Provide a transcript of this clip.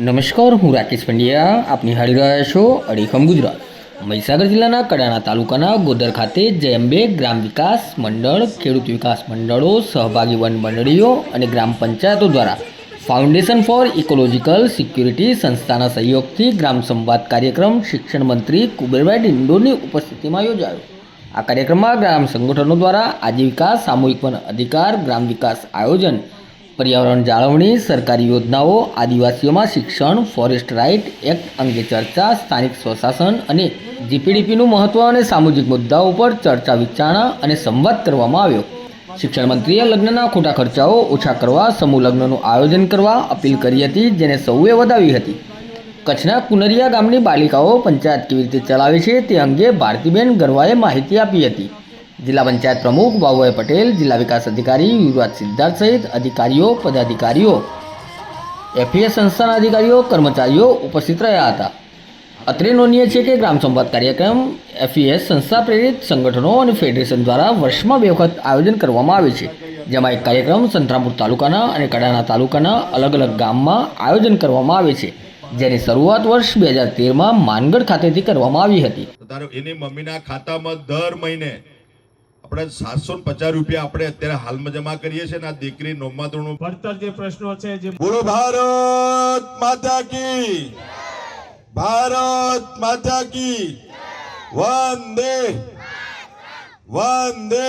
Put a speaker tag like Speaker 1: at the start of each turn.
Speaker 1: નમસ્કાર, હું રાકેશ પંડ્યા. આપ નિહાળી રહ્યા છો અડીખમ ગુજરાત. મહીસાગર જિલ્લાના કડાણા તાલુકાના ગોદર ખાતે જયંબે ગ્રામ વિકાસ મંડળ, ખેડૂત વિકાસ મંડળો, સહભાગી વન મંડળીઓ અને ગ્રામ પંચાયતો દ્વારા ફાઉન્ડેશન ફોર ઇકોલોજીકલ સિક્યુરિટી સંસ્થાના સહયોગથી ગ્રામ સંવાદ કાર્યક્રમ શિક્ષણ મંત્રી કુબેરભાઈ ડિંડોની ઉપસ્થિતિમાં યોજાયો. આ કાર્યક્રમમાં ગ્રામ સંગઠનો દ્વારા આજીવિકા, સામૂહિક વન અધિકાર, ગ્રામ વિકાસ આયોજન પર્યાવરણ જાળવણી, સરકારી યોજનાઓ, આદિવાસીઓમાં શિક્ષણ, ફોરેસ્ટ રાઇટ એક્ટ અંગે ચર્ચા, સ્થાનિક સ્વશાસન અને જીપીડીપીનું મહત્વ અને સામાજિક મુદ્દાઓ પર ચર્ચા, વિચારણા અને સંવાદ કરવામાં આવ્યો. શિક્ષણ મંત્રીએ લગ્નના ખોટા ખર્ચાઓ ઓછા કરવા, સમૂહ લગ્નનું આયોજન કરવા અપીલ કરી હતી, જેને સૌએ વધાવી હતી. કચ્છના કુનરિયા ગામની બાલિકાઓ પંચાયત કેવી રીતે ચલાવે છે તે અંગે ભારતીબેન ગરવાએ માહિતી આપી હતી. જિલ્લા પંચાયત પ્રમુખ બાબુભાઈ પટેલ, જિલ્લા વિકાસ અધિકારી યુવરાજ સિદ્ધાર્થ સહિત અધિકારીઓ, પદાધિકારીઓ, એફીએસ સંસ્થાના અધિકારીઓ, કર્મચારીઓ ઉપસ્થિત રહ્યા હતા. અત્રે નોંધનીય છે કે ગ્રામ સંવાદ કાર્યક્રમ એફઈએસ સંસ્થા પ્રેરિત સંગઠનો અને ફેડરેશન દ્વારા વર્ષમાં બે વખત આયોજન કરવામાં આવે છે. જેમાં એક કાર્યક્રમ સંતરામપુર તાલુકાના અને કડાણા તાલુકાના અલગ અલગ ગામમાં આયોજન કરવામાં આવે છે, જેની શરૂઆત વર્ષ બે હજાર તેરમાં માનગઢ ખાતેથી કરવામાં આવી હતી.
Speaker 2: એની મમ્મીના ખાતામાં દર મહિને આપણે સાતસો પચાસ રૂપિયા આપણે અત્યારે હાલમાં જમા કરીએ છીએ ને આ દીકરી નવમા ધોરણ
Speaker 3: ભણતર જે પ્રશ્નો છે જે
Speaker 2: બોલો ભારત માતા કી ભારત માતા કી વંદે વંદે